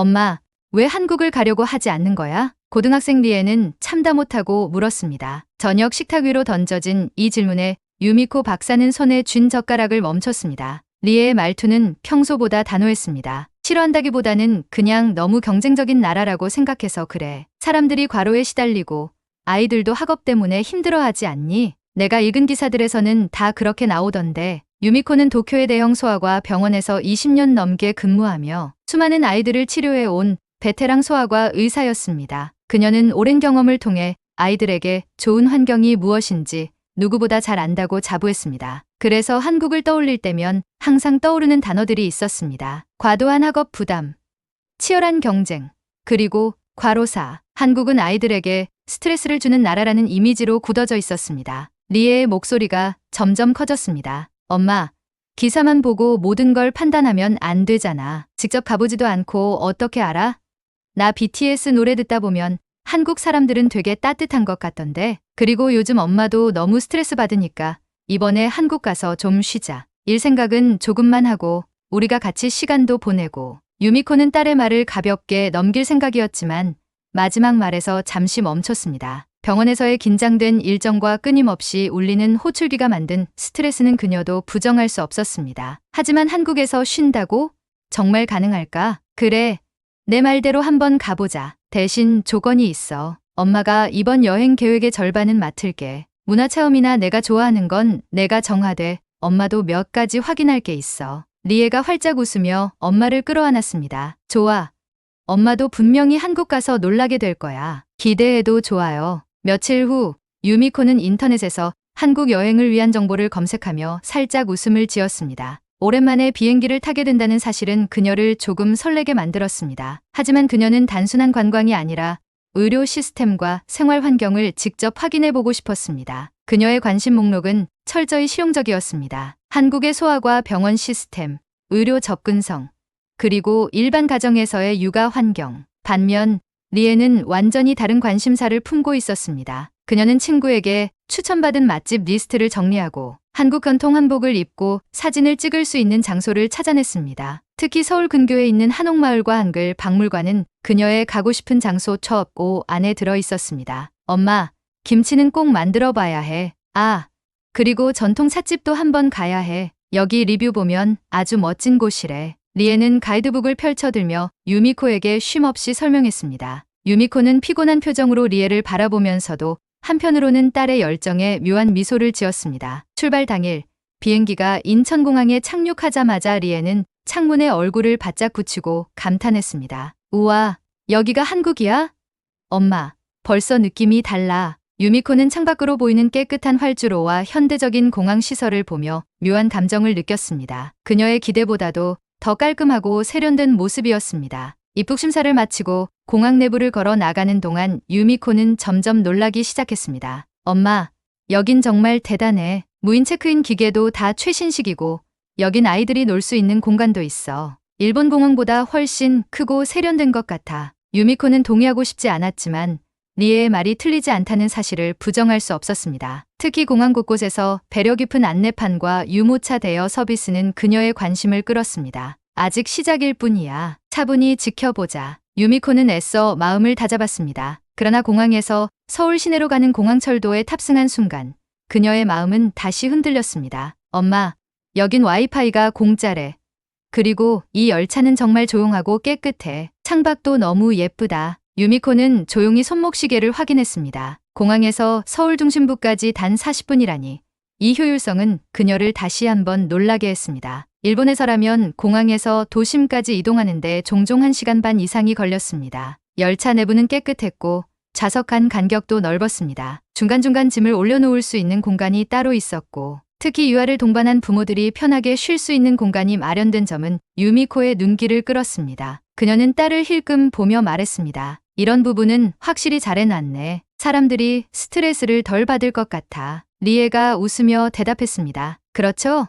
엄마, 왜 한국을 가려고 하지 않는 거야? 고등학생 리에는 참다 못하고 물었습니다. 저녁 식탁 위로 던져진 이 질문에 유미코 박사는 손에 쥔 젓가락을 멈췄습니다. 리에의 말투는 평소보다 단호했습니다. 싫어한다기보다는 그냥 너무 경쟁적인 나라라고 생각해서 그래. 사람들이 과로에 시달리고 아이들도 학업 때문에 힘들어하지 않니? 내가 읽은 기사들에서는 다 그렇게 나오던데 유미코는 도쿄의 대형 소아과 병원에서 20년 넘게 근무하며 수많은 아이들을 치료해 온 베테랑 소아과 의사였습니다. 그녀는 오랜 경험을 통해 아이들에게 좋은 환경이 무엇인지 누구보다 잘 안다고 자부했습니다. 그래서 한국을 떠올릴 때면 항상 떠오르는 단어들이 있었습니다. 과도한 학업 부담, 치열한 경쟁, 그리고 과로사. 한국은 아이들에게 스트레스를 주는 나라라는 이미지로 굳어져 있었습니다. 리에의 목소리가 점점 커졌습니다. 엄마, 기사만 보고 모든 걸 판단하면 안 되잖아. 직접 가보지도 않고 어떻게 알아? 나 BTS 노래 듣다 보면 한국 사람들은 되게 따뜻한 것 같던데. 그리고 요즘 엄마도 너무 스트레스 받으니까 이번에 한국 가서 좀 쉬자. 일 생각은 조금만 하고 우리가 같이 시간도 보내고. 유미코는 딸의 말을 가볍게 넘길 생각이었지만 마지막 말에서 잠시 멈췄습니다. 병원에서의 긴장된 일정과 끊임없이 울리는 호출기가 만든 스트레스는 그녀도 부정할 수 없었습니다. 하지만 한국에서 쉰다고? 정말 가능할까? 그래. 내 말대로 한번 가보자. 대신 조건이 있어. 엄마가 이번 여행 계획의 절반은 맡을게. 문화 체험이나 내가 좋아하는 건 내가 정하되 엄마도 몇 가지 확인할 게 있어. 리에가 활짝 웃으며 엄마를 끌어안았습니다. 좋아. 엄마도 분명히 한국 가서 놀라게 될 거야. 기대해도 좋아요. 며칠 후 유미코는 인터넷에서 한국 여행을 위한 정보를 검색하며 살짝 웃음을 지었습니다. 오랜만에 비행기를 타게 된다는 사실은 그녀를 조금 설레게 만들었습니다. 하지만 그녀는 단순한 관광이 아니라 의료 시스템과 생활 환경을 직접 확인해 보고 싶었습니다. 그녀의 관심 목록은 철저히 실용적이었습니다. 한국의 소아과 병원 시스템, 의료 접근성, 그리고 일반 가정에서의 육아 환경. 반면 리에는 완전히 다른 관심사를 품고 있었습니다. 그녀는 친구에게 추천받은 맛집 리스트를 정리하고 한국 전통 한복을 입고 사진을 찍을 수 있는 장소를 찾아냈습니다. 특히 서울 근교에 있는 한옥마을과 한글 박물관은 그녀의 가고 싶은 장소 첩 5 안에 들어 있었습니다. 엄마, 김치는 꼭 만들어 봐야 해. 아, 그리고 전통 찻집도 한번 가야 해. 여기 리뷰 보면 아주 멋진 곳이래. 리에는 가이드북을 펼쳐들며 유미코에게 쉼없이 설명했습니다. 유미코는 피곤한 표정으로 리에를 바라보면서도 한편으로는 딸의 열정에 묘한 미소를 지었습니다. 출발 당일 비행기가 인천공항에 착륙하자마자 리에는 창문에 얼굴을 바짝 붙이고 감탄했습니다. 우와, 여기가 한국이야? 엄마, 벌써 느낌이 달라. 유미코는 창밖으로 보이는 깨끗한 활주로와 현대적인 공항 시설을 보며 묘한 감정을 느꼈습니다. 그녀의 기대보다도 더 깔끔하고 세련된 모습이었습니다. 입국 심사를 마치고 공항 내부를 걸어 나가는 동안 유미코는 점점 놀라기 시작했습니다. 엄마, 여긴 정말 대단해. 무인 체크인 기계도 다 최신식이고 여긴 아이들이 놀 수 있는 공간도 있어. 일본 공항보다 훨씬 크고 세련된 것 같아. 유미코는 동의하고 싶지 않았지만 리에의 말이 틀리지 않다는 사실을 부정할 수 없었습니다. 특히 공항 곳곳에서 배려 깊은 안내판과 유모차 대여 서비스는 그녀의 관심을 끌었습니다. 아직 시작일 뿐이야. 차분히 지켜보자. 유미코는 애써 마음을 다잡았습니다. 그러나 공항에서 서울 시내로 가는 공항철도에 탑승한 순간 그녀의 마음은 다시 흔들렸습니다. 엄마, 여긴 와이파이가 공짜래. 그리고 이 열차는 정말 조용하고 깨끗해. 창밖도 너무 예쁘다. 유미코는 조용히 손목시계를 확인했습니다. 공항에서 서울 중심부까지 단 40분이라니. 이 효율성은 그녀를 다시 한번 놀라게 했습니다. 일본에서라면 공항에서 도심까지 이동하는데 종종 1시간 반 이상이 걸렸습니다. 열차 내부는 깨끗했고 좌석간 간격도 넓었습니다. 중간중간 짐을 올려놓을 수 있는 공간이 따로 있었고 특히 유아를 동반한 부모들이 편하게 쉴 수 있는 공간이 마련된 점은 유미코의 눈길을 끌었습니다. 그녀는 딸을 힐끔 보며 말했습니다. 이런 부분은 확실히 잘해놨네. 사람들이 스트레스를 덜 받을 것 같아. 리에가 웃으며 대답했습니다. 그렇죠?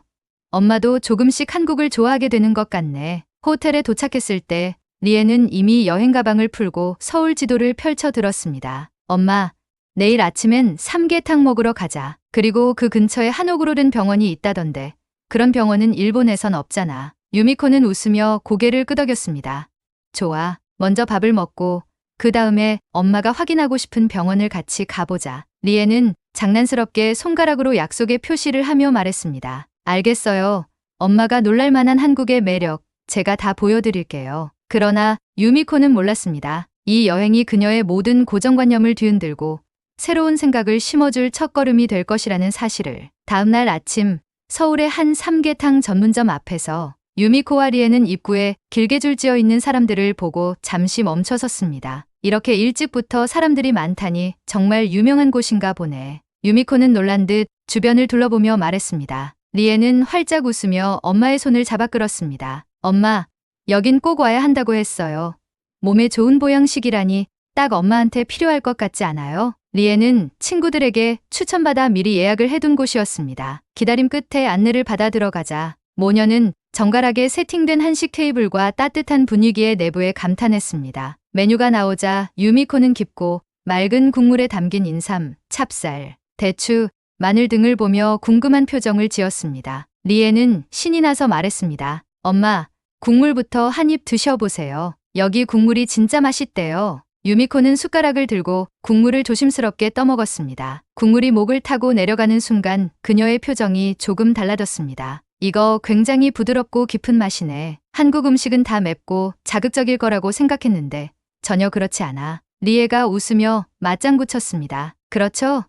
엄마도 조금씩 한국을 좋아하게 되는 것 같네. 호텔에 도착했을 때 리에는 이미 여행 가방을 풀고 서울 지도를 펼쳐 들었습니다. 엄마, 내일 아침엔 삼계탕 먹으러 가자. 그리고 그 근처에 한옥으로 된 병원이 있다던데. 그런 병원은 일본에선 없잖아. 유미코는 웃으며 고개를 끄덕였습니다. 좋아. 먼저 밥을 먹고 그 다음에 엄마가 확인하고 싶은 병원을 같이 가보자. 리에는 장난스럽게 손가락으로 약속의 표시를 하며 말했습니다. 알겠어요. 엄마가 놀랄만한 한국의 매력, 제가 다 보여드릴게요. 그러나 유미코는 몰랐습니다. 이 여행이 그녀의 모든 고정관념을 뒤흔들고 새로운 생각을 심어줄 첫걸음이 될 것이라는 사실을. 다음날 아침 서울의 한 삼계탕 전문점 앞에서 유미코와 리에는 입구에 길게 줄지어 있는 사람들을 보고 잠시 멈춰 섰습니다. 이렇게 일찍부터 사람들이 많다니 정말 유명한 곳인가 보네. 유미코는 놀란 듯 주변을 둘러보며 말했습니다. 리에는 활짝 웃으며 엄마의 손을 잡아 끌었습니다. 엄마, 여긴 꼭 와야 한다고 했어요. 몸에 좋은 보양식이라니 딱 엄마한테 필요할 것 같지 않아요? 리에는 친구들에게 추천받아 미리 예약을 해둔 곳이었습니다. 기다림 끝에 안내를 받아 들어가자 모녀는 정갈하게 세팅된 한식 테이블과 따뜻한 분위기의 내부에 감탄했습니다. 메뉴가 나오자 유미코는 깊고 맑은 국물에 담긴 인삼, 찹쌀, 대추, 마늘 등을 보며 궁금한 표정을 지었습니다. 리에는 신이 나서 말했습니다. 엄마, 국물부터 한 입 드셔보세요. 여기 국물이 진짜 맛있대요. 유미코는 숟가락을 들고 국물을 조심스럽게 떠먹었습니다. 국물이 목을 타고 내려가는 순간 그녀의 표정이 조금 달라졌습니다. 이거 굉장히 부드럽고 깊은 맛이네. 한국 음식은 다 맵고 자극적일 거라고 생각했는데 전혀 그렇지 않아. 리에가 웃으며 맞장구 쳤습니다. 그렇죠?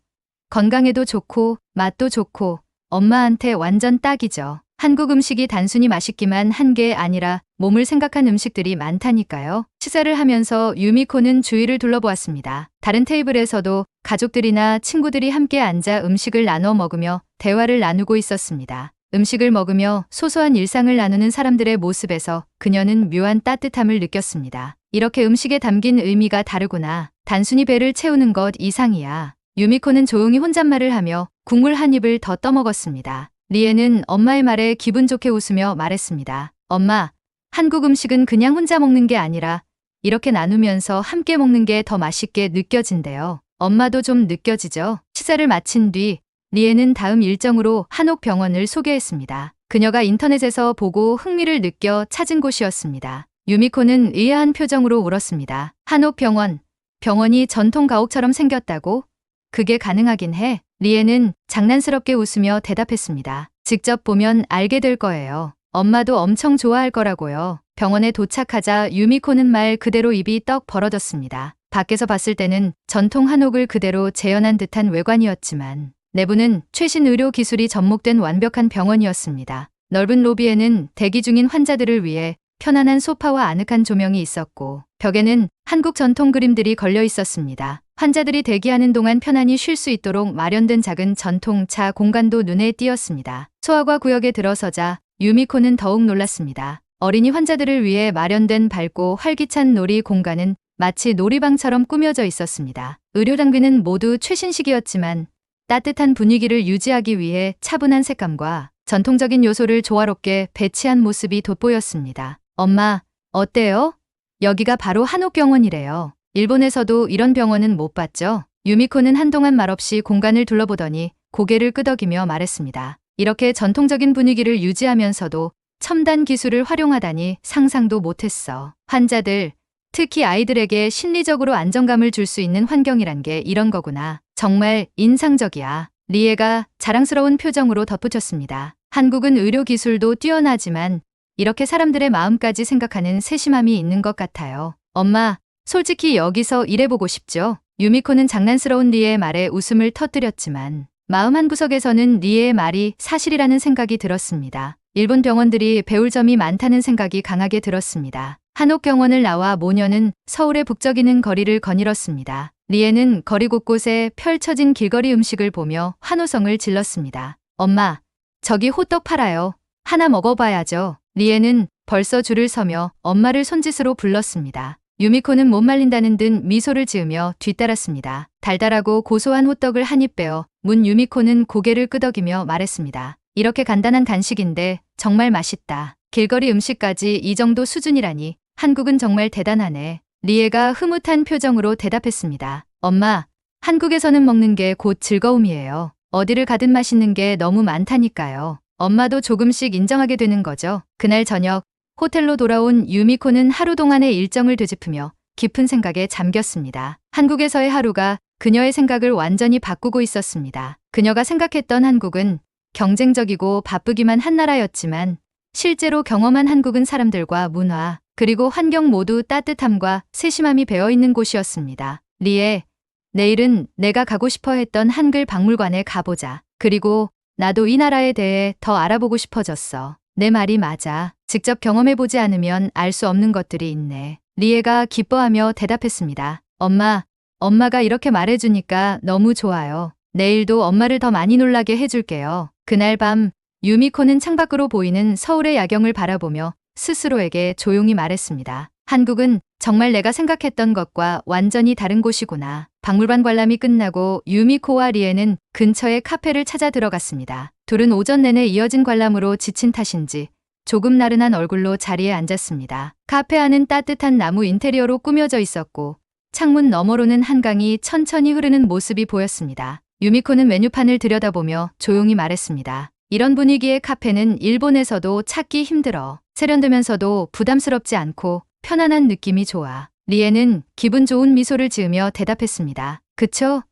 건강에도 좋고 맛도 좋고 엄마한테 완전 딱이죠. 한국 음식이 단순히 맛있기만 한 게 아니라 몸을 생각한 음식들이 많다니까요. 식사를 하면서 유미코는 주위를 둘러보았습니다. 다른 테이블에서도 가족들이나 친구들이 함께 앉아 음식을 나눠 먹으며 대화를 나누고 있었습니다. 음식을 먹으며 소소한 일상을 나누는 사람들의 모습에서 그녀는 묘한 따뜻함을 느꼈습니다. 이렇게 음식에 담긴 의미가 다르구나. 단순히 배를 채우는 것 이상이야. 유미코는 조용히 혼잣말을 하며 국물 한 입을 더 떠먹었습니다. 리에는 엄마의 말에 기분 좋게 웃으며 말했습니다. 엄마, 한국 음식은 그냥 혼자 먹는 게 아니라 이렇게 나누면서 함께 먹는 게 더 맛있게 느껴진대요. 엄마도 좀 느껴지죠? 식사를 마친 뒤 리에는 다음 일정으로 한옥 병원을 소개했습니다. 그녀가 인터넷에서 보고 흥미를 느껴 찾은 곳이었습니다. 유미코는 의아한 표정으로 울었습니다. 한옥 병원, 병원이 전통 가옥처럼 생겼다고? 그게 가능하긴 해. 리에는 장난스럽게 웃으며 대답했습니다. 직접 보면 알게 될 거예요. 엄마도 엄청 좋아할 거라고요. 병원에 도착하자 유미코는 말 그대로 입이 떡 벌어졌습니다. 밖에서 봤을 때는 전통 한옥을 그대로 재현한 듯한 외관이었지만 내부는 최신 의료 기술이 접목된 완벽한 병원이었습니다. 넓은 로비에는 대기 중인 환자들을 위해 편안한 소파와 아늑한 조명이 있었고 벽에는 한국 전통 그림들이 걸려 있었습니다. 환자들이 대기하는 동안 편안히 쉴 수 있도록 마련된 작은 전통차 공간도 눈에 띄었습니다. 소아과 구역에 들어서자 유미코는 더욱 놀랐습니다. 어린이 환자들을 위해 마련된 밝고 활기찬 놀이 공간은 마치 놀이방처럼 꾸며져 있었습니다. 의료 장비는 모두 최신식이었지만 따뜻한 분위기를 유지하기 위해 차분한 색감과 전통적인 요소를 조화롭게 배치한 모습이 돋보였습니다. 엄마, 어때요? 여기가 바로 한옥병원이래요. 일본에서도 이런 병원은 못 봤죠? 유미코는 한동안 말없이 공간을 둘러보더니 고개를 끄덕이며 말했습니다. 이렇게 전통적인 분위기를 유지하면서도 첨단 기술을 활용하다니 상상도 못했어. 환자들, 특히 아이들에게 심리적으로 안정감을 줄 수 있는 환경이란 게 이런 거구나. 정말 인상적이야. 리에가 자랑스러운 표정으로 덧붙였습니다. 한국은 의료 기술도 뛰어나지만 이렇게 사람들의 마음까지 생각하는 세심함이 있는 것 같아요. 엄마, 솔직히 여기서 일해보고 싶죠? 유미코는 장난스러운 리의 말에 웃음을 터뜨렸지만 마음 한구석에서는 리의 말이 사실이라는 생각이 들었습니다. 일본 병원들이 배울 점이 많다는 생각이 강하게 들었습니다. 한옥병원을 나와 모녀는 서울의 북적이는 거리를 거닐었습니다. 리에는 거리 곳곳에 펼쳐진 길거리 음식을 보며 환호성을 질렀습니다. 엄마, 저기 호떡 팔아요. 하나 먹어봐야죠. 리에는 벌써 줄을 서며 엄마를 손짓으로 불렀습니다. 유미코는 못 말린다는 듯 미소를 지으며 뒤따랐습니다. 달달하고 고소한 호떡을 한 입 빼어 문 유미코는 고개를 끄덕이며 말했습니다. 이렇게 간단한 간식인데 정말 맛있다. 길거리 음식까지 이 정도 수준이라니 한국은 정말 대단하네. 리에가 흐뭇한 표정으로 대답했습니다. 엄마, 한국에서는 먹는 게 곧 즐거움이에요. 어디를 가든 맛있는 게 너무 많다니까요. 엄마도 조금씩 인정하게 되는 거죠. 그날 저녁, 호텔로 돌아온 유미코는 하루 동안의 일정을 되짚으며 깊은 생각에 잠겼습니다. 한국에서의 하루가 그녀의 생각을 완전히 바꾸고 있었습니다. 그녀가 생각했던 한국은 경쟁적이고 바쁘기만 한 나라였지만 실제로 경험한 한국은 사람들과 문화, 그리고 환경 모두 따뜻함과 세심함이 배어 있는 곳이었습니다. 리에, 내일은 내가 가고 싶어 했던 한글 박물관에 가보자. 그리고 나도 이 나라에 대해 더 알아보고 싶어졌어. 내 말이 맞아. 직접 경험해보지 않으면 알 수 없는 것들이 있네. 리에가 기뻐하며 대답했습니다. 엄마, 엄마가 이렇게 말해주니까 너무 좋아요. 내일도 엄마를 더 많이 놀라게 해줄게요. 그날 밤, 유미코는 창밖으로 보이는 서울의 야경을 바라보며 스스로에게 조용히 말했습니다. 한국은 정말 내가 생각했던 것과 완전히 다른 곳이구나. 박물관 관람이 끝나고 유미코와 리에는 근처의 카페를 찾아 들어갔습니다. 둘은 오전 내내 이어진 관람으로 지친 탓인지 조금 나른한 얼굴로 자리에 앉았습니다. 카페 안은 따뜻한 나무 인테리어로 꾸며져 있었고 창문 너머로는 한강이 천천히 흐르는 모습이 보였습니다. 유미코는 메뉴판을 들여다보며 조용히 말했습니다. 이런 분위기의 카페는 일본에서도 찾기 힘들어. 세련되면서도 부담스럽지 않고 편안한 느낌이 좋아. 리에는 기분 좋은 미소를 지으며 대답했습니다. 그쵸?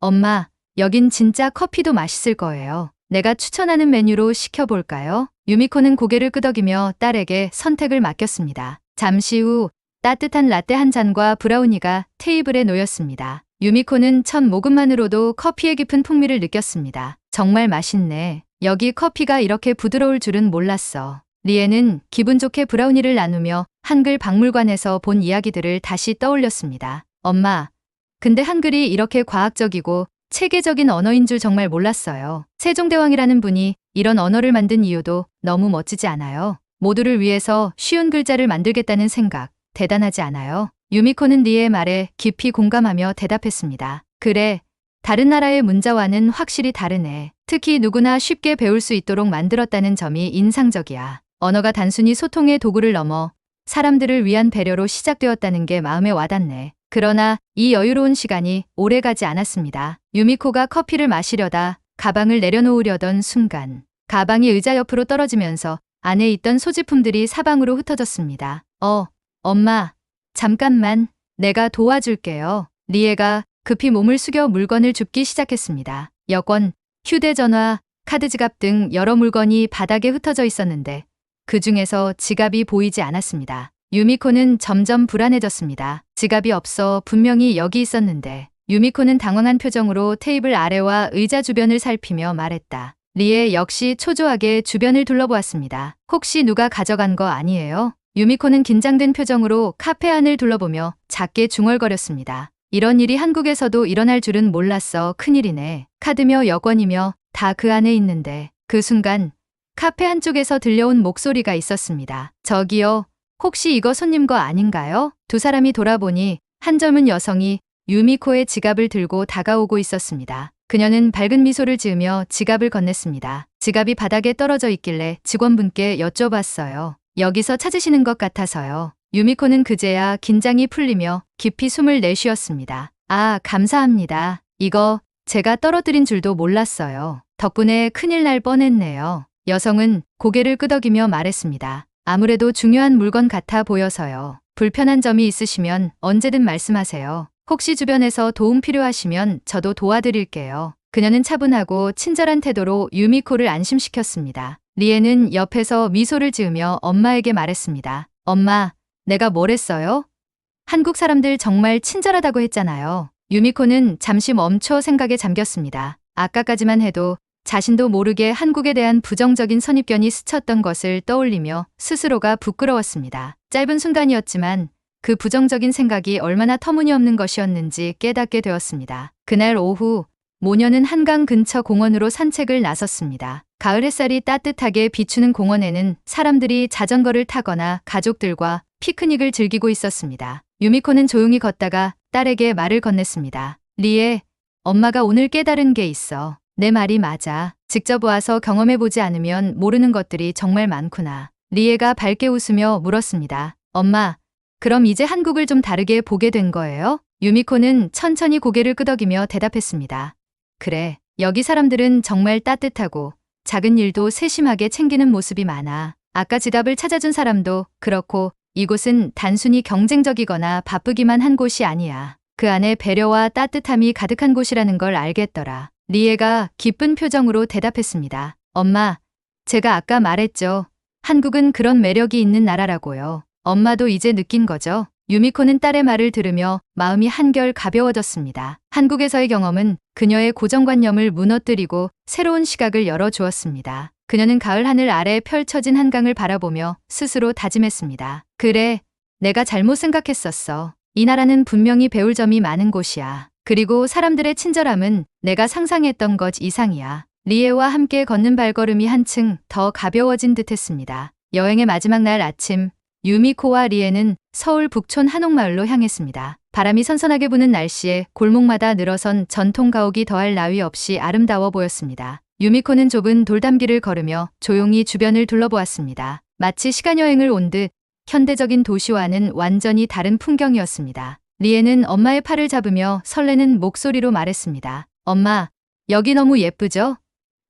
엄마, 여긴 진짜 커피도 맛있을 거예요. 내가 추천하는 메뉴로 시켜볼까요? 유미코는 고개를 끄덕이며 딸에게 선택을 맡겼습니다. 잠시 후 따뜻한 라떼 한 잔과 브라우니가 테이블에 놓였습니다. 유미코는 첫 모금만으로도 커피의 깊은 풍미를 느꼈습니다. 정말 맛있네. 여기 커피가 이렇게 부드러울 줄은 몰랐어. 리에는 기분 좋게 브라우니를 나누며 한글 박물관에서 본 이야기들을 다시 떠올렸습니다. 엄마, 근데 한글이 이렇게 과학적이고 체계적인 언어인 줄 정말 몰랐어요. 세종대왕이라는 분이 이런 언어를 만든 이유도 너무 멋지지 않아요? 모두를 위해서 쉬운 글자를 만들겠다는 생각, 대단하지 않아요? 유미코는 리의 말에 깊이 공감하며 대답했습니다. 그래, 다른 나라의 문자와는 확실히 다르네. 특히 누구나 쉽게 배울 수 있도록 만들었다는 점이 인상적이야. 언어가 단순히 소통의 도구를 넘어 사람들을 위한 배려로 시작되었다는 게 마음에 와닿네. 그러나 이 여유로운 시간이 오래 가지 않았습니다. 유미코가 커피를 마시려다 가방을 내려놓으려던 순간 가방이 의자 옆으로 떨어지면서 안에 있던 소지품들이 사방으로 흩어졌습니다. 어, 엄마, 잠깐만, 내가 도와줄게요. 리에가 급히 몸을 숙여 물건을 줍기 시작했습니다. 여권, 휴대전화, 카드 지갑 등 여러 물건이 바닥에 흩어져 있었는데 그 중에서 지갑이 보이지 않았습니다. 유미코는 점점 불안해졌습니다. 지갑이 없어 분명히 여기 있었는데 유미코는 당황한 표정으로 테이블 아래와 의자 주변을 살피며 말했다. 리에 역시 초조하게 주변을 둘러보았습니다. 혹시 누가 가져간 거 아니에요? 유미코는 긴장된 표정으로 카페 안을 둘러보며 작게 중얼거렸습니다. 이런 일이 한국에서도 일어날 줄은 몰랐어. 큰일이네. 카드며 여권이며 다 그 안에 있는데 그 순간 카페 한쪽에서 들려온 목소리가 있었습니다. 저기요. 혹시 이거 손님 거 아닌가요? 두 사람이 돌아보니 한 젊은 여성이 유미코의 지갑을 들고 다가오고 있었습니다. 그녀는 밝은 미소를 지으며 지갑을 건넸습니다. 지갑이 바닥에 떨어져 있길래 직원분께 여쭤봤어요. 여기서 찾으시는 것 같아서요. 유미코는 그제야 긴장이 풀리며 깊이 숨을 내쉬었습니다. 아, 감사합니다. 이거 제가 떨어뜨린 줄도 몰랐어요. 덕분에 큰일 날 뻔했네요. 여성은 고개를 끄덕이며 말했습니다. 아무래도 중요한 물건 같아 보여서요. 불편한 점이 있으시면 언제든 말씀하세요. 혹시 주변에서 도움 필요하시면 저도 도와드릴게요. 그녀는 차분하고 친절한 태도로 유미코를 안심시켰습니다. 리에는 옆에서 미소를 지으며 엄마에게 말했습니다. 엄마, 내가 뭘 했어요? 한국 사람들 정말 친절하다고 했잖아요. 유미코는 잠시 멈춰 생각에 잠겼습니다. 아까까지만 해도 자신도 모르게 한국에 대한 부정적인 선입견이 스쳤던 것을 떠올리며 스스로가 부끄러웠습니다. 짧은 순간이었지만 그 부정적인 생각이 얼마나 터무니없는 것이었는지 깨닫게 되었습니다. 그날 오후 모녀는 한강 근처 공원으로 산책을 나섰습니다. 가을 햇살이 따뜻하게 비추는 공원에는 사람들이 자전거를 타거나 가족들과 피크닉을 즐기고 있었습니다. 유미코는 조용히 걷다가 딸에게 말을 건넸습니다. 리에, 엄마가 오늘 깨달은 게 있어. 내 말이 맞아. 직접 와서 경험해보지 않으면 모르는 것들이 정말 많구나. 리에가 밝게 웃으며 물었습니다. 엄마, 그럼 이제 한국을 좀 다르게 보게 된 거예요? 유미코는 천천히 고개를 끄덕이며 대답했습니다. 그래, 여기 사람들은 정말 따뜻하고 작은 일도 세심하게 챙기는 모습이 많아. 아까 지갑을 찾아준 사람도 그렇고 이곳은 단순히 경쟁적이거나 바쁘기만 한 곳이 아니야. 그 안에 배려와 따뜻함이 가득한 곳이라는 걸 알겠더라. 리에가 기쁜 표정으로 대답했습니다. 엄마, 제가 아까 말했죠. 한국은 그런 매력이 있는 나라라고요. 엄마도 이제 느낀 거죠. 유미코는 딸의 말을 들으며 마음이 한결 가벼워졌습니다. 한국에서의 경험은 그녀의 고정관념을 무너뜨리고 새로운 시각을 열어주었습니다. 그녀는 가을 하늘 아래 펼쳐진 한강을 바라보며 스스로 다짐했습니다. 그래, 내가 잘못 생각했었어. 이 나라는 분명히 배울 점이 많은 곳이야. 그리고 사람들의 친절함은 내가 상상했던 것 이상이야. 리에와 함께 걷는 발걸음이 한층 더 가벼워진 듯 했습니다. 여행의 마지막 날 아침, 유미코와 리에는 서울 북촌 한옥마을로 향했습니다. 바람이 선선하게 부는 날씨에 골목마다 늘어선 전통 가옥이 더할 나위 없이 아름다워 보였습니다. 유미코는 좁은 돌담길을 걸으며 조용히 주변을 둘러보았습니다. 마치 시간여행을 온 듯 현대적인 도시와는 완전히 다른 풍경이었습니다. 리에는 엄마의 팔을 잡으며 설레는 목소리로 말했습니다. 엄마, 여기 너무 예쁘죠?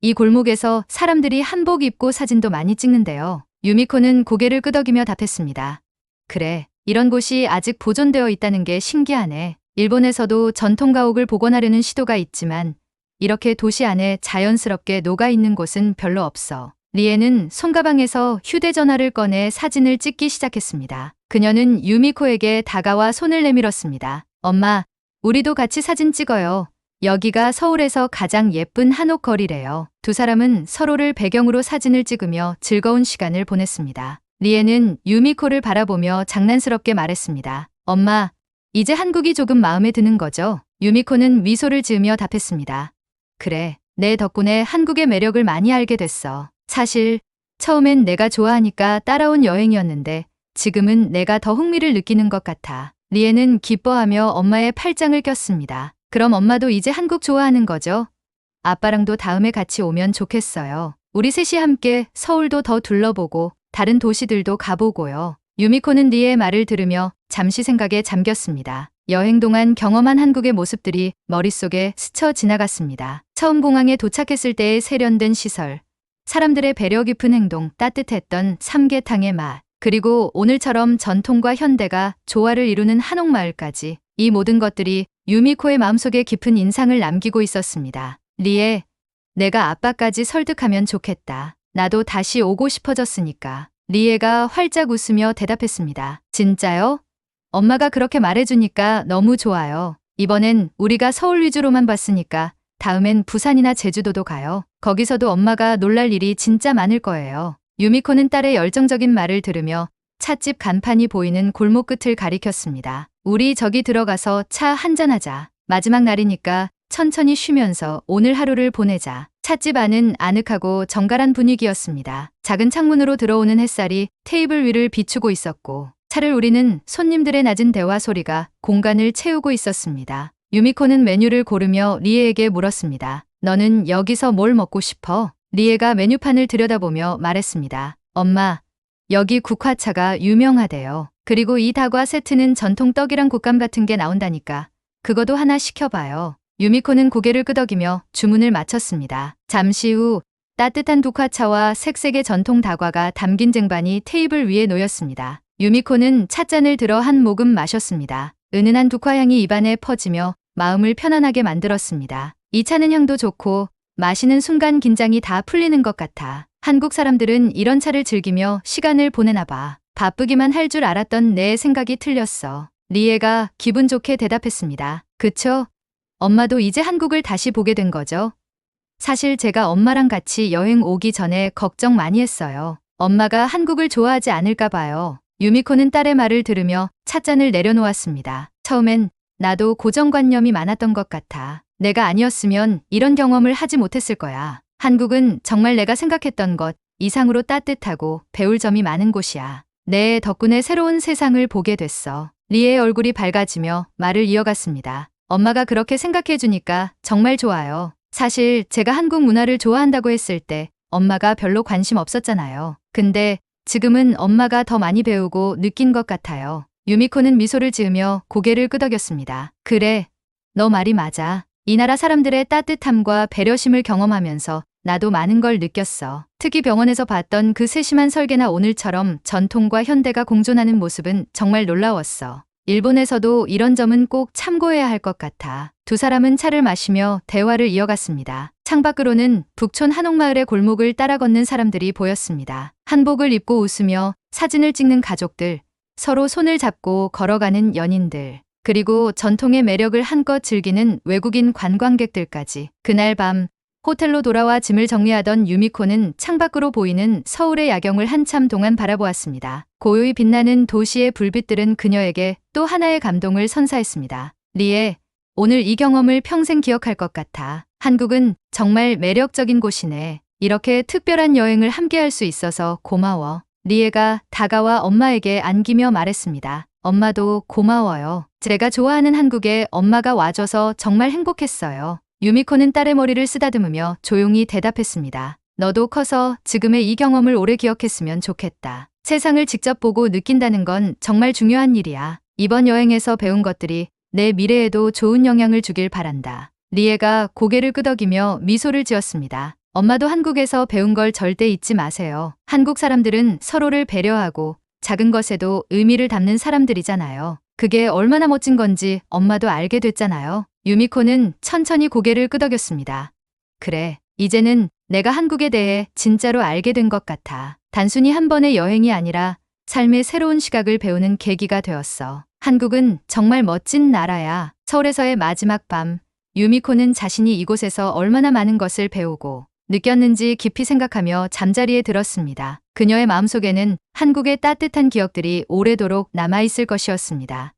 이 골목에서 사람들이 한복 입고 사진도 많이 찍는데요. 유미코는 고개를 끄덕이며 답했습니다. 그래, 이런 곳이 아직 보존되어 있다는 게 신기하네. 일본에서도 전통 가옥을 복원하려는 시도가 있지만 이렇게 도시 안에 자연스럽게 녹아 있는 곳은 별로 없어. 리에는 손가방에서 휴대전화를 꺼내 사진을 찍기 시작했습니다. 그녀는 유미코에게 다가와 손을 내밀었습니다. 엄마, 우리도 같이 사진 찍어요. 여기가 서울에서 가장 예쁜 한옥 거리래요. 두 사람은 서로를 배경으로 사진을 찍으며 즐거운 시간을 보냈습니다. 리에는 유미코를 바라보며 장난스럽게 말했습니다. 엄마, 이제 한국이 조금 마음에 드는 거죠? 유미코는 미소를 지으며 답했습니다. 그래, 내 덕분에 한국의 매력을 많이 알게 됐어. 사실, 처음엔 내가 좋아하니까 따라온 여행이었는데, 지금은 내가 더 흥미를 느끼는 것 같아. 리에는 기뻐하며 엄마의 팔짱을 꼈습니다. 그럼 엄마도 이제 한국 좋아하는 거죠? 아빠랑도 다음에 같이 오면 좋겠어요. 우리 셋이 함께 서울도 더 둘러보고 다른 도시들도 가보고요. 유미코는 리의 말을 들으며 잠시 생각에 잠겼습니다. 여행 동안 경험한 한국의 모습들이 머릿속에 스쳐 지나갔습니다. 처음 공항에 도착했을 때의 세련된 시설, 사람들의 배려 깊은 행동, 따뜻했던 삼계탕의 맛, 그리고 오늘처럼 전통과 현대가 조화를 이루는 한옥마을까지 이 모든 것들이 유미코의 마음속에 깊은 인상을 남기고 있었습니다. 리에, 내가 아빠까지 설득하면 좋겠다. 나도 다시 오고 싶어졌으니까. 리에가 활짝 웃으며 대답했습니다. 진짜요? 엄마가 그렇게 말해주니까 너무 좋아요. 이번엔 우리가 서울 위주로만 봤으니까 다음엔 부산이나 제주도도 가요. 거기서도 엄마가 놀랄 일이 진짜 많을 거예요. 유미코는 딸의 열정적인 말을 들으며 찻집 간판이 보이는 골목 끝을 가리켰습니다. 우리 저기 들어가서 차 한잔하자. 마지막 날이니까 천천히 쉬면서 오늘 하루를 보내자. 찻집 안은 아늑하고 정갈한 분위기였습니다. 작은 창문으로 들어오는 햇살이 테이블 위를 비추고 있었고 차를 우리는 손님들의 낮은 대화 소리가 공간을 채우고 있었습니다. 유미코는 메뉴를 고르며 리에에게 물었습니다. 너는 여기서 뭘 먹고 싶어? 리에가 메뉴판을 들여다보며 말했습니다. 엄마, 여기 국화차가 유명하대요. 그리고 이 다과 세트는 전통 떡이랑 곶감 같은 게 나온다니까. 그거도 하나 시켜봐요. 유미코는 고개를 끄덕이며 주문을 마쳤습니다. 잠시 후 따뜻한 국화차와 색색의 전통 다과가 담긴 쟁반이 테이블 위에 놓였습니다. 유미코는 찻잔을 들어 한 모금 마셨습니다. 은은한 국화향이 입안에 퍼지며 마음을 편안하게 만들었습니다. 이 차는 향도 좋고 마시는 순간 긴장이 다 풀리는 것 같아. 한국 사람들은 이런 차를 즐기며 시간을 보내나 봐. 바쁘기만 할 줄 알았던 내 생각이 틀렸어. 리에가 기분 좋게 대답했습니다. 그쵸? 엄마도 이제 한국을 다시 보게 된 거죠? 사실 제가 엄마랑 같이 여행 오기 전에 걱정 많이 했어요. 엄마가 한국을 좋아하지 않을까 봐요. 유미코는 딸의 말을 들으며 찻잔을 내려놓았습니다. 처음엔 나도 고정관념이 많았던 것 같아. 내가 아니었으면 이런 경험을 하지 못했을 거야. 한국은 정말 내가 생각했던 것 이상으로 따뜻하고 배울 점이 많은 곳이야. 내 덕분에 새로운 세상을 보게 됐어. 리의 얼굴이 밝아지며 말을 이어갔습니다. 엄마가 그렇게 생각해주니까 정말 좋아요. 사실 제가 한국 문화를 좋아한다고 했을 때 엄마가 별로 관심 없었잖아요. 근데 지금은 엄마가 더 많이 배우고 느낀 것 같아요. 유미코는 미소를 지으며 고개를 끄덕였습니다. 그래, 너 말이 맞아. 이 나라 사람들의 따뜻함과 배려심을 경험하면서 나도 많은 걸 느꼈어. 특히 병원에서 봤던 그 세심한 설계나 오늘처럼 전통과 현대가 공존하는 모습은 정말 놀라웠어. 일본에서도 이런 점은 꼭 참고해야 할 것 같아. 두 사람은 차를 마시며 대화를 이어갔습니다. 창밖으로는 북촌 한옥마을의 골목을 따라 걷는 사람들이 보였습니다. 한복을 입고 웃으며 사진을 찍는 가족들, 서로 손을 잡고 걸어가는 연인들, 그리고 전통의 매력을 한껏 즐기는 외국인 관광객들까지. 그날 밤 호텔로 돌아와 짐을 정리하던 유미코는 창밖으로 보이는 서울의 야경을 한참 동안 바라보았습니다. 고요히 빛나는 도시의 불빛들은 그녀에게 또 하나의 감동을 선사했습니다. 리에, 오늘 이 경험을 평생 기억할 것 같아. 한국은 정말 매력적인 곳이네. 이렇게 특별한 여행을 함께 할 수 있어서 고마워. 리에가 다가와 엄마에게 안기며 말했습니다. 엄마도 고마워요. 제가 좋아하는 한국에 엄마가 와줘서 정말 행복했어요. 유미코는 딸의 머리를 쓰다듬으며 조용히 대답했습니다. 너도 커서 지금의 이 경험을 오래 기억했으면 좋겠다. 세상을 직접 보고 느낀다는 건 정말 중요한 일이야. 이번 여행에서 배운 것들이 내 미래에도 좋은 영향을 주길 바란다. 리에가 고개를 끄덕이며 미소를 지었습니다. 엄마도 한국에서 배운 걸 절대 잊지 마세요. 한국 사람들은 서로를 배려하고 작은 것에도 의미를 담는 사람들이잖아요. 그게 얼마나 멋진 건지 엄마도 알게 됐잖아요. 유미코는 천천히 고개를 끄덕였습니다. 그래, 이제는 내가 한국에 대해 진짜로 알게 된 것 같아. 단순히 한 번의 여행이 아니라 삶의 새로운 시각을 배우는 계기가 되었어. 한국은 정말 멋진 나라야. 서울에서의 마지막 밤, 유미코는 자신이 이곳에서 얼마나 많은 것을 배우고 느꼈는지 깊이 생각하며 잠자리에 들었습니다. 그녀의 마음속에는 한국의 따뜻한 기억들이 오래도록 남아있을 것이었습니다.